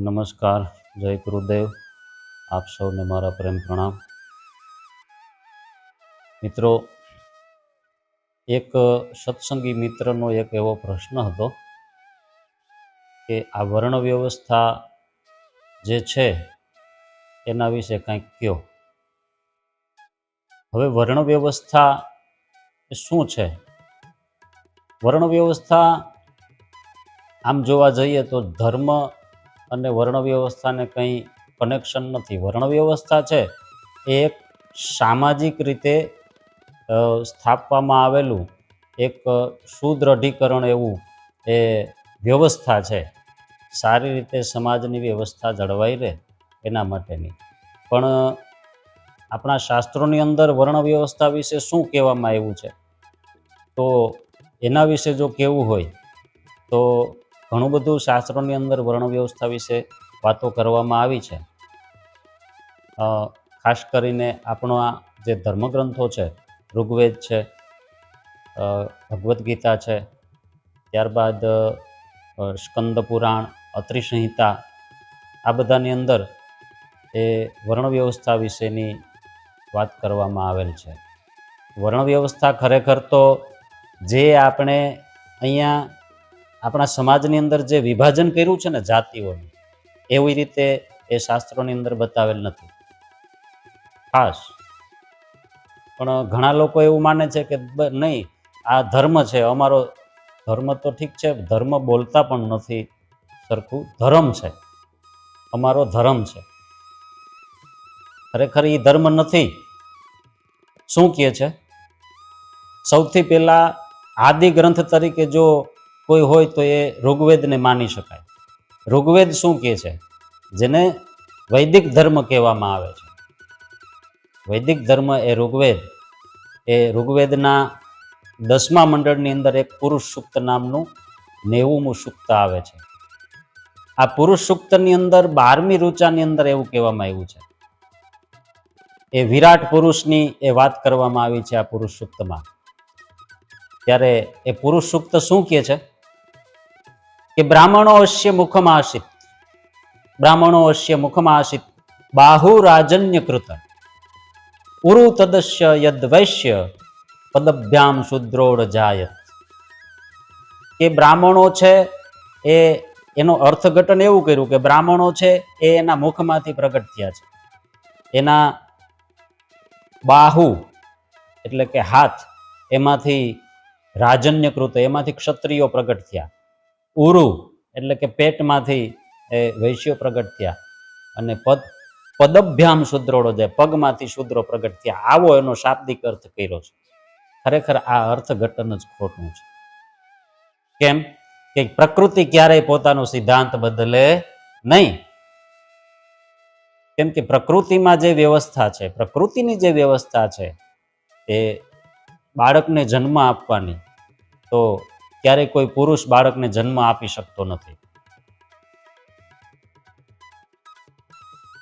નમસ્કાર, જય ગુરુદેવ. આપ સૌને મારા પ્રેમ પ્રણામ. મિત્રો, એક સત્સંગી મિત્રનો એક એવો પ્રશ્ન હતો કે આ વર્ણ વ્યવસ્થા જે છે, એના વિશે કંઈક કયો? હવે વર્ણ વ્યવસ્થા શું છે? વર્ણ વ્યવસ્થા આમ જોવા જઈએ તો ધર્મ અને વર્ણ વ્યવસ્થાને કંઈ કનેક્શન નથી. વર્ણ વ્યવસ્થા છે એ એક સામાજિક રીતે સ્થાપવામાં આવેલું એક સુદ્રઢીકરણ એવું એ વ્યવસ્થા છે. સારી રીતે સમાજની વ્યવસ્થા જળવાઈ રહે એના માટેની. પણ આપણા શાસ્ત્રોની અંદર વર્ણ વ્યવસ્થા વિશે શું કહેવામાં આવ્યું છે? તો એના વિશે જો કહેવું હોય, તો ઘણું બધું શાસ્ત્રોની અંદર વર્ણ વ્યવસ્થા વિશે વાતો કરવામાં આવી છે. ખાસ કરીને આપણો આ જે ધર્મગ્રંથો છે, ઋગ્વેદ છે ભગવદ્ ગીતા છે, ત્યારબાદ સ્કંદ પુરાણ અત્રિ સંહિતા આ બધાની અંદર એ વર્ણ વ્યવસ્થા વિશેની વાત કરવામાં આવેલ છે. વર્ણ વ્યવસ્થા ખરેખર તો જે આપણે અહીંયા આપણા સમાજની અંદર જે વિભાજન કર્યું છે ને જાતિઓનું, એવી રીતે એ શાસ્ત્રોની અંદર બતાવેલ નથી. ખાસ. પણ ઘણા લોકો એવું માને છે કે નહીં, આ ધર્મ છે, અમારો ધર્મ તો ઠીક છે, ધર્મ બોલતા પણ નથી સરખું, ધર્મ છે. અમારો ધર્મ છે. ખરેખર એ ધર્મ નથી. શું કહે છે? સૌથી પહેલા આદિ ગ્રંથ તરીકે જો કોઈ હોય તો એ ઋગ્વેદને માની શકાય. ઋગ્વેદ શું કહે છે? જેને વૈદિક ધર્મ કહેવામાં આવે છે. વૈદિક ધર્મ એ ઋગ્વેદ. એ ઋગ્વેદના દસમા મંડળની અંદર એક પુરુષ સૂક્ત નામનું નેવુંમું સૂક્ત આવે છે. આ પુરુષ સૂક્તની અંદર બારમી ઋચાની અંદર એવું કહેવામાં આવ્યું છે. એ વિરાટ પુરુષની એ વાત કરવામાં આવી છે આ પુરુષ સૂક્તમાં. ત્યારે એ પુરુષ સૂક્ત શું કહે છે? કે બ્રાહ્મણો અશ્ય મુખમાં આશિત બ્રાહ્મણો અશ્ય મુખમાં આશિત બાહુ રાજન્ય કૃત ઉરુ તદસ્ય યદ વૈશ્ય પદભ્યામ શુદ્રોડ જાયત. કે બ્રાહ્મણો છે એ, એનો અર્થઘટન એવું કર્યું કે બ્રાહ્મણો છે એ એના મુખમાંથી પ્રગટ થયા છે. એના બાહુ એટલે કે હાથ એમાંથી રાજન્યકૃત, એમાંથી ક્ષત્રિયો પ્રગટ થયા. ઉરુ એટલે કે પેટમાંથી એ વૈશ્યો પ્રગટ થયા. અને પદ, પદભ્યામ શુદ્રોડો જાય પગમાંથી શુદ્રો પ્રગટ થયા. આવો એનો શાબ્દિક અર્થ કર્યો છે. ખરેખર આ અર્થઘટન જ ખોટું છે. કેમ? કે પ્રકૃતિ ક્યારેય પોતાનો સિદ્ધાંત બદલે નહીં. કેમ કે પ્રકૃતિમાં જે વ્યવસ્થા છે, પ્રકૃતિની જે વ્યવસ્થા છે, એ બાળકને જન્મ આપવાની, તો ક્યારેય કોઈ પુરુષ બાળકને જન્મ આપી શકતો નથી.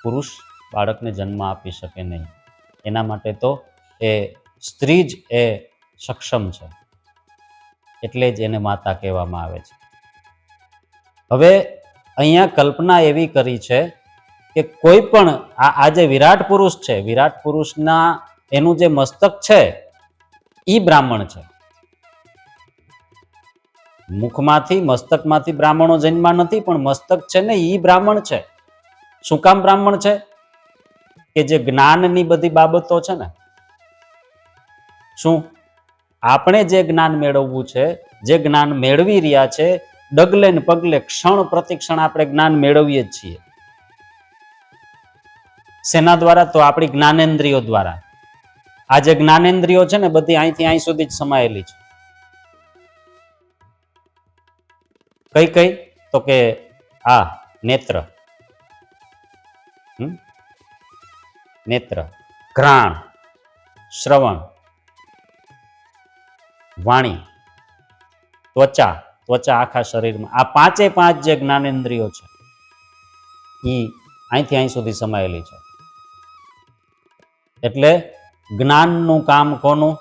પુરુષ બાળકને જન્મ આપી શકે નહીં. એના માટે તો એ સ્ત્રી જ એ સક્ષમ છે. એટલે જ એને માતા કહેવામાં આવે છે. હવે અહીંયા કલ્પના એવી કરી છે કે કોઈ પણ આ આ વિરાટ પુરુષ છે, વિરાટ પુરુષના એનું જે મસ્તક છે એ બ્રાહ્મણ છે. મુખમાંથી, મસ્તકમાંથી બ્રાહ્મણો જન્મા નથી, પણ મસ્તક છે ને એ બ્રાહ્મણ છે. શું કામ બ્રાહ્મણ છે? કે જે જ્ઞાનની બધી બાબતો છે ને. શું? આપણે જે જ્ઞાન મેળવવું છે, જે જ્ઞાન મેળવી રહ્યા છે, ડગલે ને પગલે ક્ષણ પ્રતિક્ષણ આપણે જ્ઞાન મેળવીએ જ છીએ. શેના દ્વારા તો આપણી જ્ઞાનેન્દ્રિયો દ્વારા. આ જે જ્ઞાનેન્દ્રિયો છે ને બધી અહીંથી અહીં સુધી જ સમાયેલી છે. કઈ કઈ? તો કે આ, નેત્ર. નેત્ર. ઘ્રાણ. શ્રવણ. વાણી. ત્વચા. ત્વચા આખા શરીરમાં. આ પાંચે પાંચ જે જ્ઞાનેન્દ્રિયો છે એ અહીંથી અહીં સુધી સમાયેલી છે. એટલે જ્ઞાનનું કામ કોનું?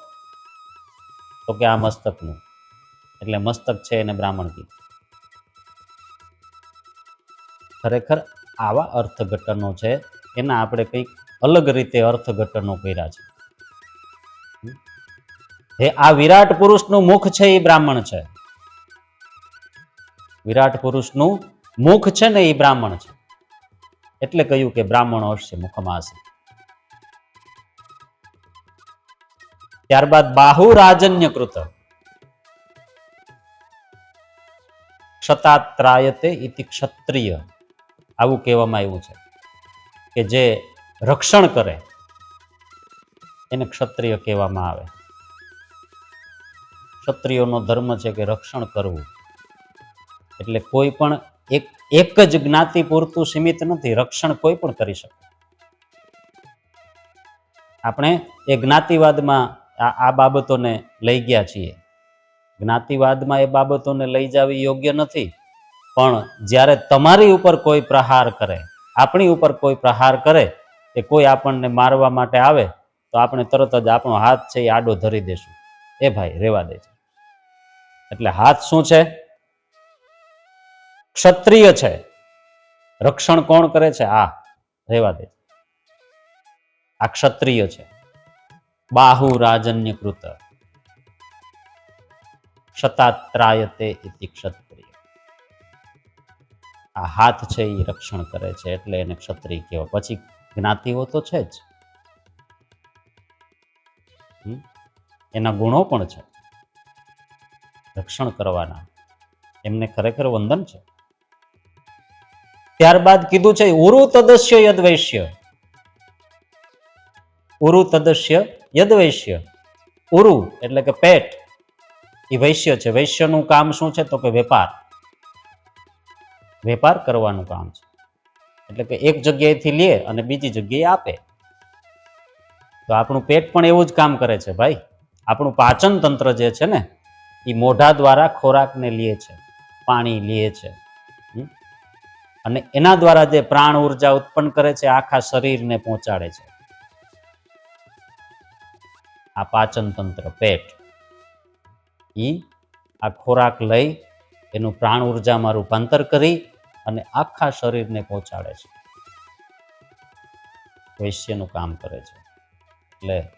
તો કે આ મસ્તકનું. એટલે મસ્તક છે એને બ્રાહ્મણ કીધું. ખરેખર આવા અર્થઘટનો છે, એના આપણે કંઈક અલગ રીતે અર્થઘટનો કર્યા છે. હે, આ વિરાટ પુરુષનું મુખ છે એ બ્રાહ્મણ છે. વિરાટ પુરુષનું મુખ છે ને એ બ્રાહ્મણ છે. એટલે કહ્યું કે બ્રાહ્મણો હશે મુખમાસી ત્યારબાદ બાહુ રાજન્ય કૃત ક્ષતાત્રાયતે ઇતિ ક્ષત્રિય. આવું કહેવામાં આવ્યું છે કે જે રક્ષણ કરે, એને ક્ષત્રિય કહેવામાં આવે. ક્ષત્રિયોનો ધર્મ છે કે રક્ષણ કરવું. એટલે કોઈ પણ એક એક જ જ્ઞાતિ પૂરતું સીમિત નથી, રક્ષણ કોઈ પણ કરી શકે. આપણે એ જ્ઞાતિવાદમાં આ આ બાબતોને લઈ ગયા છીએ. જ્ઞાતિવાદમાં એ બાબતોને લઈ જવી યોગ્ય નથી. પણ જ્યારે તમારી ઉપર કોઈ પ્રહાર કરે, આપણી ઉપર કોઈ પ્રહાર કરે, કે કોઈ આપણને મારવા માટે આવે, તો આપણે તરત જ આપણો હાથ છે એ આડો ધરી દેશું. એ ભાઈ, રેવા દે છે. એટલે હાથ શું છે? ક્ષત્રિય છે. રક્ષણ કોણ કરે છે? આ, રેવા દે આ ક્ષત્રિય છે. બાહુ રાજન્ય કૃત ક્ષતાત્રાયતે ઇતિ ક્ષત્રિય આ હાથ છે એ રક્ષણ કરે છે એટલે એને ક્ષત્રિય કહેવાય. પછી જ્ઞાતિઓ તો છે જ. એના ગુણો પણ છે. રક્ષણ કરવાના. એમને ખરેખર વંદન છે. ત્યારબાદ કીધું છે, ઉરુ તદસ્ય યદવૈશ્ય ઉરુ તદસ્ય યદવૈશ્ય ઉરુ એટલે કે પેટ. એ વૈશ્ય છે. વૈશ્યનું કામ શું છે? તો કે વેપાર. વેપાર કરવાનું કામ છે. એટલે કે એક જગ્યાએથી લે અને બીજી જગ્યાએ આપે. તો આપણું પેટ પણ એવું જ કામ કરે છે ભાઈ. આપણું પાચન તંત્ર જે છે ને એ મોઢા દ્વારા ખોરાકને લે છે, પાણી લે છે? અને એના દ્વારા જે પ્રાણ ઊર્જા ઉત્પન્ન કરે છે, આખા શરીરને પહોંચાડે છે. આ પાચન તંત્ર, પેટ. ઈ આ ખોરાક લઈ એનું પ્રાણ ઉર્જામાં રૂપાંતર કરી અને આખા શરીરને પહોંચાડે છે. વૈશ્યનું કામ કરે છે. એટલે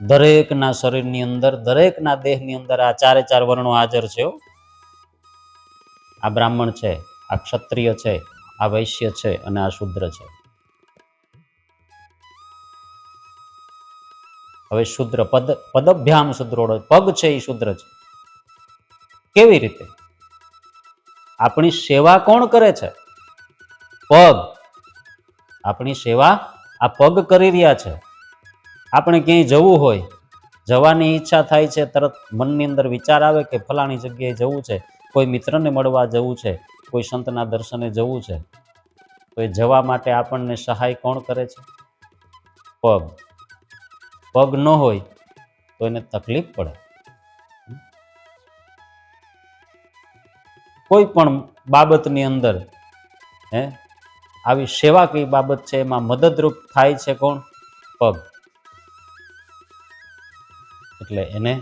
દરેકના શરીરની અંદર, દરેકના દેહની અંદર આ ચારે ચાર વર્ણો હાજર છે આ બ્રાહ્મણ છે, આ ક્ષત્રિય છે, આ વૈશ્ય છે અને આ શુદ્ર છે. હવે શુદ્ર પદ, પદભ્યામ શુદ્રોડો, પગ છે એ શુદ્ર છે. કેવી રીતે? આપણી સેવા કોણ કરે છે? પગ. આપણી સેવા આ પગ કરી રહ્યા છે. આપણે ક્યાંય જવું હોય, જવાની ઈચ્છા થાય છે, તરત મનની અંદર વિચાર આવે કે ફલાણી જગ્યાએ જવું છે, કોઈ મિત્રને મળવા જવું છે, કોઈ સંતના દર્શને જવું છે, તો એ જવા માટે આપણને સહાય કોણ કરે છે? પગ. પગ ન હોય તો એને તકલીફ પડે. કોઈ પણ બાબતની અંદર, હે? આવી સેવા કઈ બાબત છે એમાં મદદરૂપ થાય છે કોણ? પગ. એટલે એને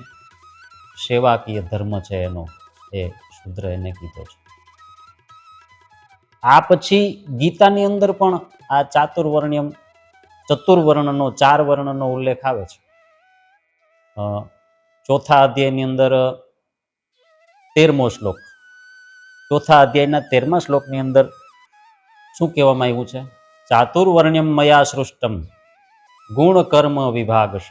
સેવાકીય ધર્મ છે એનો, એ શુદ્ર એને કીધો છે. આ પછી ગીતાની અંદર પણ આ ચાતુર્વર્ણ્યમ, ચતુર્વર્ણનો ચાર વર્ણનો ઉલ્લેખ આવે છે. ચોથા અધ્યાયની અંદર, તેરમો શ્લોક. ચોથા અધ્યાયના તેરમા શ્લોકની અંદર શું કહેવામાં આવ્યું છે? ચાતુર્વર્ણ્યમ મયા સૃષ્ટમ, ગુણ કર્મ વિભાગશ.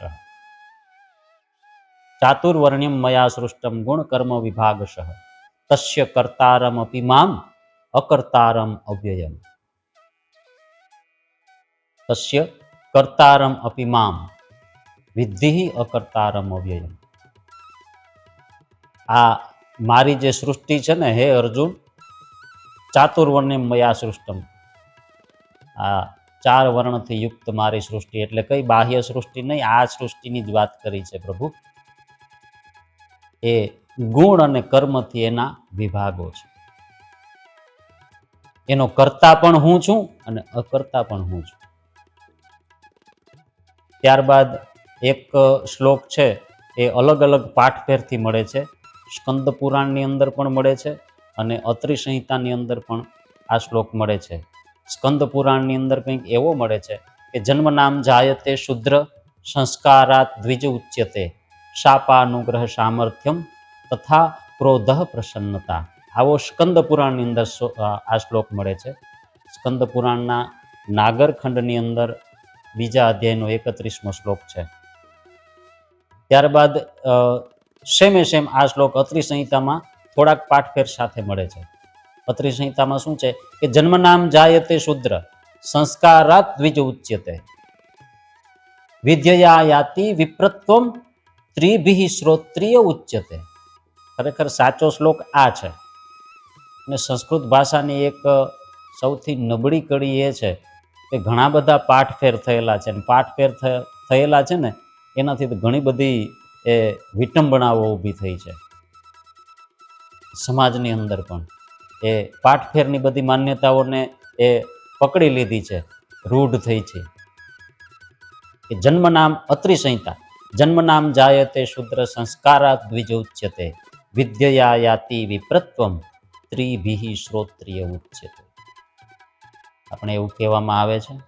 ચાતુર્વર્ણ્યમ મયા સૃષ્ટમ, ગુણ કર્મ વિભાગશ. તસ્ય કર્તારમ અપી મામ, અકર્તારમ અવ્યયમ. તસ્ય કર્તારમ અપી મામ, વિદ્ધિ અકર્તારમ અવ્યયમ. આ મારી જે સૃષ્ટિ છે ને, હે અર્જુન ચાતુર્વર્ણ્યમ મયા સૃષ્ટમ. આ ચાર વર્ણથી યુક્ત મારી સૃષ્ટિ, એટલે કઈ બાહ્ય સૃષ્ટિ નહીં, આ સૃષ્ટિની જ વાત કરી છે પ્રભુ. એ ગુણ અને કર્મથી એના વિભાગો છે. એનો કરતા પણ હું છું અને અકર્તા પણ હું છું. ત્યારબાદ એક શ્લોક છે, એ અલગ અલગ પાઠ ફેરથી મળે છે. સ્કંદ પુરાણની અંદર પણ મળે છે અને અત્રિ સંહિતાની અંદર પણ આ શ્લોક મળે છે. સ્કંદ પુરાણની અંદર કંઈક એવો મળે છે કે જન્મ નામ જાયતે શુદ્ર, સંસ્કારાત દ્વિજ ઉચ્યતે, શાપાનુગ્રહ સામર્થ્યમ તથા ક્રોધ પ્રસન્નતા. આવો સ્કંદ પુરાણની અંદર આ શ્લોક મળે છે. સ્કંદ પુરાણના નાગરખંડની અંદર બીજા અધ્યાયનો એકત્રીસમો શ્લોક છે. ત્યારબાદ સેમે સેમ આ શ્લોક અત્રિ સંહિતામાં થોડાક પાઠફેર સાથે મળે છે. અત્રિ સંહિતામાં શું છે કે જન્મનામ જાય જાયતે શુદ્ર, સંસ્કારાત દ્વિજ ઉચ્યતે. વિદ્યયા યાતિ વિપ્રત્વમ ત્રિભિ શ્રોત્રિય ઉચ્યતે. ખરેખર સાચો શ્લોક આ છે. અને સંસ્કૃત ભાષાની એક સૌથી નબળી કડી એ છે કે ઘણા બધા પાઠફેર થયેલા છે. અને પાઠફેર થયેલા છે ને, એનાથી ઘણી બધી એ વિટંબણાઓ ઊભી થઈ છે. સમાજની અંદર પણ એ પાઠફેરની બધી માન્યતાઓને એ પકડી લીધી છે, રૂઢ થઈ છે. કે જન્મનામ અત્રિસંહિતા અત્રિ સંહિતા તે શુદ્ર સંસ્કારાત દ્વિજ ઉચ્યતે વિદ્યયા યાતિ વિપ્રત્વમ ત્રિભિ શ્રોત્રિય ઉચ્યતે. આપણે એવું કહેવામાં આવે છે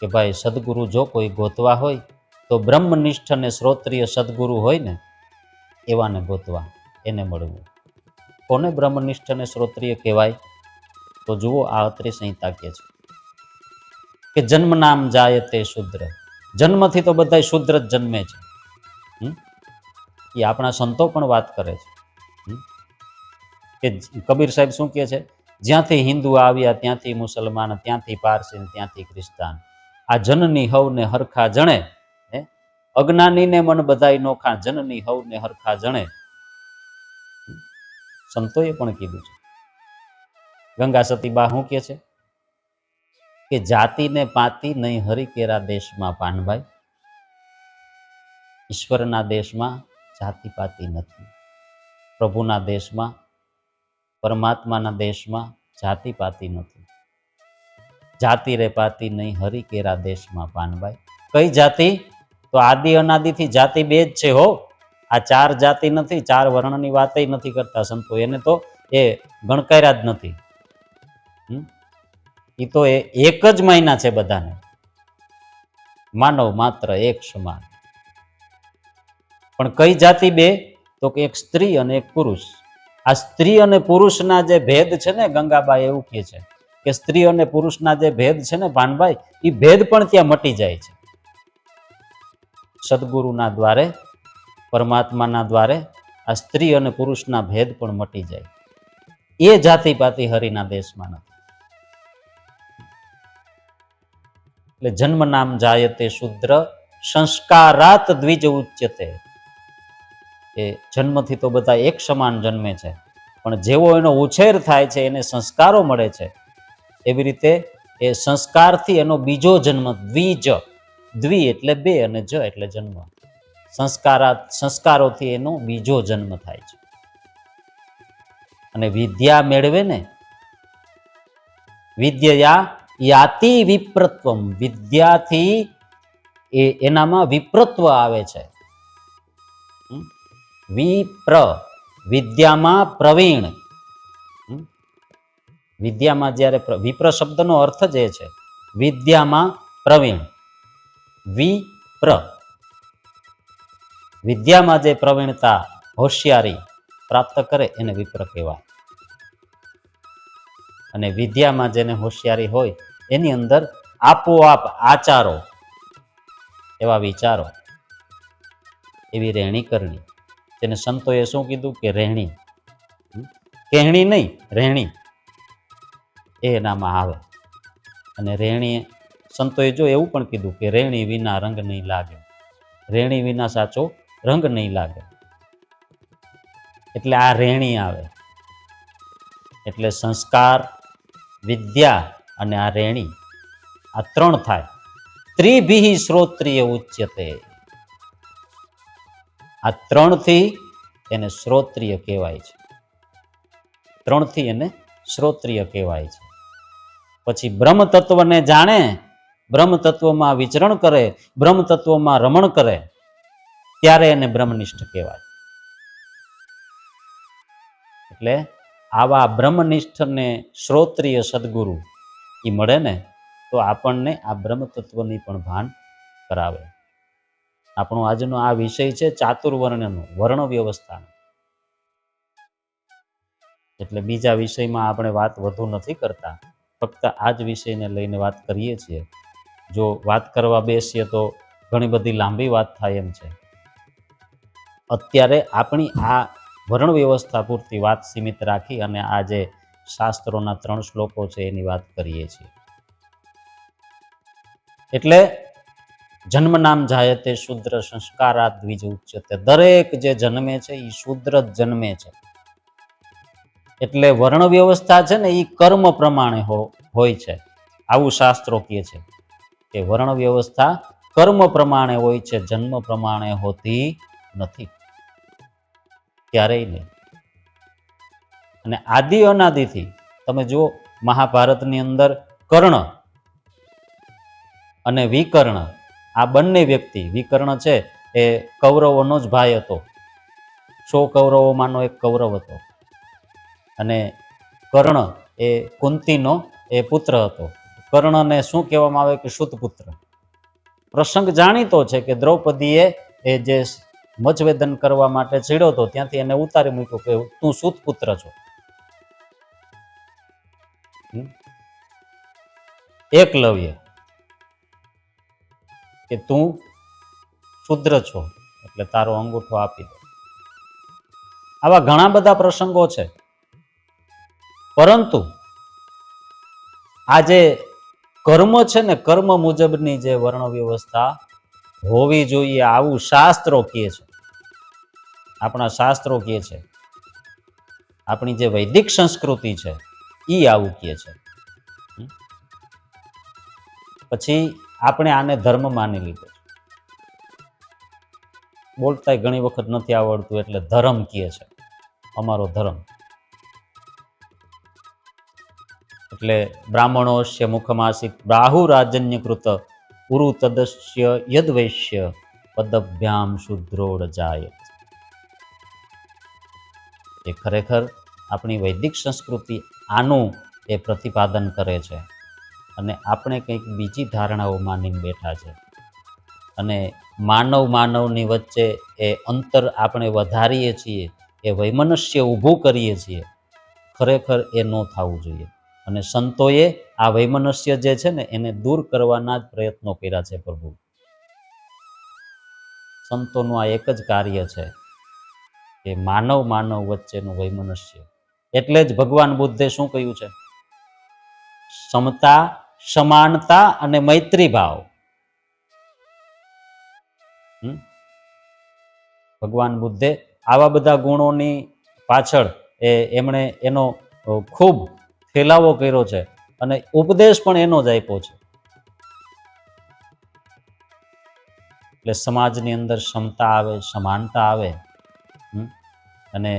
કે ભાઈ સદગુરુ જો કોઈ ગોતવા હોય તો બ્રહ્મનિષ્ઠ અને શ્રોત્રિય સદગુરુ હોય ને એવાને ગોતવા, એને મળવું. કોને બ્રહ્મનિષ્ઠ અને શ્રોત્રિય કહેવાય? તો જુઓ આ અત્રે સંહિતા કે છે. કે જન્મ નામ જાય તે શુદ્ર. જન્મથી તો બધા શુદ્ર જ જન્મે છે. એ આપણા સંતો પણ વાત કરે છે. કે કબીર સાહેબ શું કહે છે? જ્યાંથી હિન્દુ આવ્યા, ત્યાંથી મુસલમાન, ત્યાંથી પારસી ત્યાંથી ક્રિસ્તાન આ જનની હવને હરખા જણે? અજ્ઞાનીને મન બધાય નોખા જનની હવને હરખા જણે. સંતોએ પણ કીધું છે. ગંગા સતીબા શું કે છે? કે જાતિને પાતી નહીં હરિકેરા દેશમાં પાનભાઈ. ઈશ્વરના દેશમાં જાતિ પાતી નથી. પ્રભુના દેશમાં, પરમાત્માના દેશમાં જાતિ પાતી નથી. જાતિ રે પાતી નહીં હરિકેરા દેશમાં પાનભાઈ. કઈ જાતિ? તો આદિ અનાદિથી જાતિ બે જ છે હો. આ ચાર જાતિ નથી, ચાર વર્ણની વાતય નથી કરતા સંતો. એને તો એ ગણકાર્યા જ નથી? એ તો એ એક જ મહિના છે બધાને. માનવ માત્ર એક સમાન. પણ કઈ જાતિ બે? તો કે એક સ્ત્રી અને એક પુરુષ. આ સ્ત્રી અને પુરુષના જે ભેદ છે ને ગંગાબાઈ એવું કહે છે કે સ્ત્રી અને પુરુષના જે ભેદ છે ને ભાનભાઈ એ ભેદ પણ ત્યાં મટી જાય છે. સદગુરુના દ્વારે, પરમાત્માના દ્વારે આ સ્ત્રી અને પુરુષના ભેદ પણ મટી જાય. એ જાતિ પાતિ હરિના દેશમાં નથી. એટલે જન્મ નામ જાયતે શુદ્ર, સંસ્કારાત દ્વિજ ઉચ્યતે. એ જન્મથી તો બધા એક સમાન જન્મે છે. પણ જેવો એનો ઉછેર થાય છે, એને સંસ્કારો મળે છે. એવી રીતે એ સંસ્કારથી એનો બીજો જન્મ દ્વિજ દ્વિ એટલે બે અને જ એટલે જન્મ. સંસ્કારા, સંસ્કારોથી એનો બીજો જન્મ થાય છે. અને વિદ્યા મેળવે ને? વિદ્યા યાતિ વિપ્રત્વમ. વિદ્યાથી એ એનામાં વિપ્રત્વ આવે છે. વિપ્ર. વિદ્યામાં પ્રવીણ. વિદ્યામાં જ્યારે વિપ્ર શબ્દનો અર્થ જ એ છે. વિદ્યામાં પ્રવીણ. વિપ્ર. વિદ્યામાં જે પ્રવીણતા હોશિયારી પ્રાપ્ત કરે એને વિપ્ર કહેવાય. અને વિદ્યામાં જેને હોશિયારી હોય, એની અંદર આપોઆપ આચારો એવા વિચારો, એવી રહેણી કરણી. તેને સંતોએ શું કીધું કે રહેણી? કહેણી નહીં, રહેણી. એ એનામાં આવે. અને રહેણી સંતોએ જો એવું પણ કીધું કે રેણી વિના રંગ નહીં લાગે. રેણી વિના સાચો રંગ નહીં લાગે. એટલે આ રેણી આવે. એટલે સંસ્કાર, વિદ્યા અને આ રેણી, આ ત્રણ થાય. ત્રિભિ શ્રોત્રિય ઉચ્યતે. આ ત્રણથી એને શ્રોત્રિય કહેવાય છે. ત્રણથી એને શ્રોત્રિય કહેવાય છે. પછી બ્રહ્મ તત્વને જાણે બ્રહ્મ તત્વમાં વિચરણ કરે બ્રહ્મ તત્વમાં રમણ કરે, ત્યારે એને બ્રહ્મનિષ્ઠ કહેવાય. એટલે આવા બ્રહ્મનિષ્ઠને શ્રોત્રિય સદગુરુ એ મળે ને, તો આપણને આ બ્રહ્મ તત્વની પણ ભાન કરાવે. આપણો આજનો આ વિષય છે ચાતુર્વર્ણનો વર્ણ વ્યવસ્થાનો એટલે બીજા વિષયમાં આપણે વાત વધુ નથી કરતા, ફક્ત આ જ વિષયને લઈને વાત કરીએ છીએ. જો વાત કરવા બેસીએ તો ઘણી બધી લાંબી વાત થાય એમ છે. અત્યારે આપણી આ વર્ણ વ્યવસ્થા પૂરતી વાત સીમિત રાખી અને આ જે શાસ્ત્રોના ત્રણ શ્લોકો છે એની વાત કરીએ છીએ. એટલે જન્મ નામ જાય તે શુદ્ર સંસ્કારા દ્વિજ ઉચ્ચતે દરેક જે જન્મે છે એ શુદ્ર જ જન્મે છે. એટલે વર્ણ વ્યવસ્થા છે ને એ કર્મ પ્રમાણે હોય છે. આવું શાસ્ત્રો કહે છે. કે વર્ણ વ્યવસ્થા કર્મ પ્રમાણે હોય છે, જન્મ પ્રમાણે હોતી નથી. ક્યારેય નહીં. અને આદિ અનાદિથી તમે જુઓ, મહાભારતની અંદર કર્ણ અને વિકર્ણ, આ બંને વ્યક્તિ, વિકર્ણ છે એ કૌરવોનો જ ભાઈ હતો. સો કૌરવોમાંનો એક કૌરવ હતો. અને કર્ણ એ કુંતીનો એ પુત્ર હતો. કર્ણને શું કહેવામાં આવે કે સુત પુત્ર પ્રસંગ જાણીતો છે કે દ્રૌપદીએ એ જે મચવેદન કરવા માટે ચીડ્યો હતો, ત્યાંથી એને ઉતારી મૂક્યો કે તું સુત પુત્ર છો એકલવ્ય કે તું શુદ્ર છો. એટલે તારો અંગૂઠો આપી દે. આવા ઘણા બધા પ્રસંગો છે. પરંતુ આ જે કર્મ છે ને કર્મ મુજબની જે વર્ણ વ્યવસ્થા હોવી જોઈએ, આવું શાસ્ત્રો કહે છે. આપણા શાસ્ત્રો કહે છે. આપણી જે વૈદિક સંસ્કૃતિ છે એ આવું કહે છે. પછી આપણે આને ધર્મ માની લીધો. બોલતા ઘણી વખત નથી આવડતું એટલે ધર્મ કહે છે. અમારો ધર્મ. એટલે બ્રાહ્મણોશ્ય મુખમાસિક બાહુરાજન્ય કૃત ઉરુ તદસ્ય યદવૈશ્ય પદભ્યામ શુદ્રોડ જાય એ ખરેખર આપણી વૈદિક સંસ્કૃતિ આનું એ પ્રતિપાદન કરે છે અને આપણે કંઈક બીજી ધારણાઓ માનીને બેઠા છે. અને માનવ માનવની વચ્ચે એ અંતર આપણે વધારીએ છીએ, એ વૈમનસ્ય ઊભું કરીએ છીએ, ખરેખર એ ન થવું જોઈએ. અને સંતોએ આ વૈમનસ્ય જે છે ને, એને દૂર કરવાના જ પ્રયત્નો કર્યા છે પ્રભુ. સંતોનું આ એક જ કાર્ય છે કે માનવ માનવ વચ્ચેનું વૈમનસ્ય. એટલે જ ભગવાન બુદ્ધે શું કહ્યું છે? સમતા, સમાનતા અને મૈત્રી ભાવ. હમ? ભગવાન બુદ્ધે આવા બધા ગુણોની પાછળ એ એમણે એનો ખૂબ ફેલાવો કર્યો છે અને ઉપદેશ પણ એનો જ આપ્યો છે એટલે સમાજની અંદર ક્ષમતા આવે, સમાનતા આવે? અને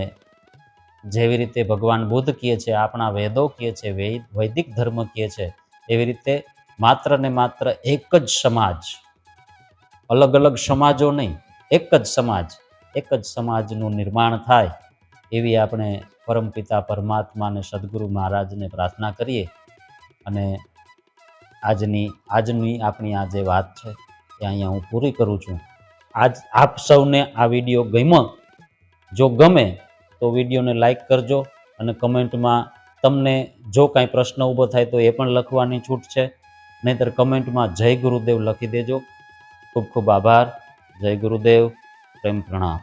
જેવી રીતે ભગવાન બુદ્ધ કહે છે, આપણા વેદો કહે છે વૈદિક ધર્મ કહે છે, એવી રીતે માત્ર ને માત્ર એક જ સમાજ, અલગ અલગ સમાજો નહીં, એક જ સમાજ, એક જ સમાજનું નિર્માણ થાય એવી આપણે પરમપિતા, પરમાત્મા અને સદગુરુ મહારાજને પ્રાર્થના કરીએ. અને આજની આજની આપણી આ જે વાત છે એ અહીંયા હું પૂરી કરું છું. આજ આપ સૌને આ વીડિયો ગમ્યો? જો ગમે તો વિડીયોને લાઈક કરજો અને કમેન્ટમાં તમને જો કાંઈ પ્રશ્ન ઊભો થાય તો એ પણ લખવાની છૂટ છે. નહીંતર કમેન્ટમાં જય ગુરુદેવ લખી દેજો. ખૂબ ખૂબ આભાર. જય ગુરુદેવ. પ્રેમ પ્રણામ.